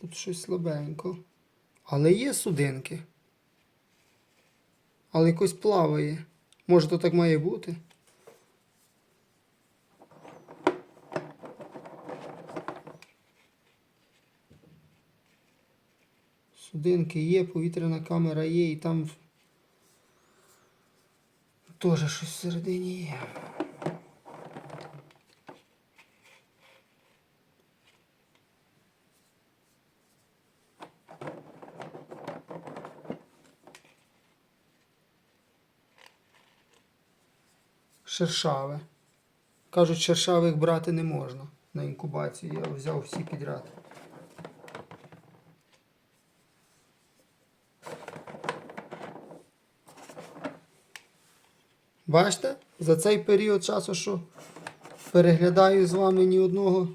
Тут щось слабенько. Але є судинки. Але якось плаває. Може, то так має бути? Судинки є, повітряна камера є, і там теж щось всередині є. Шершаве. Кажуть, шершавих брати не можна на інкубацію. Я взяв всі підряд. Бачите, за цей період часу, що переглядаю з вами ні одного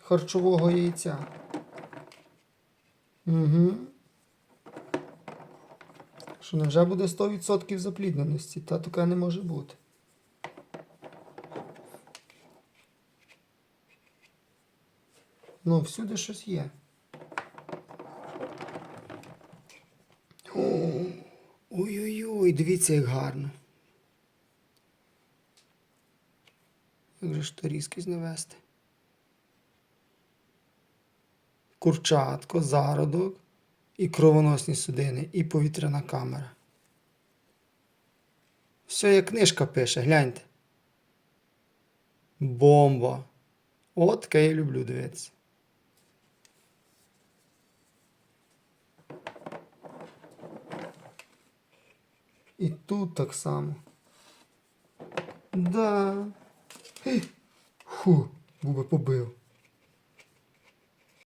харчового яйця. Угу. Що невже буде 100% заплідненості? Та таке не може бути. Ну, всюди щось є. Ой-ой-ой, дивіться, як гарно. Як же ж то різкість навести? Курчатко, зародок і кровоносні судини, і повітряна камера. Все як книжка пише, гляньте. Бомба. От таке я люблю дивитися. І тут так само. Да. Фу, був би побив.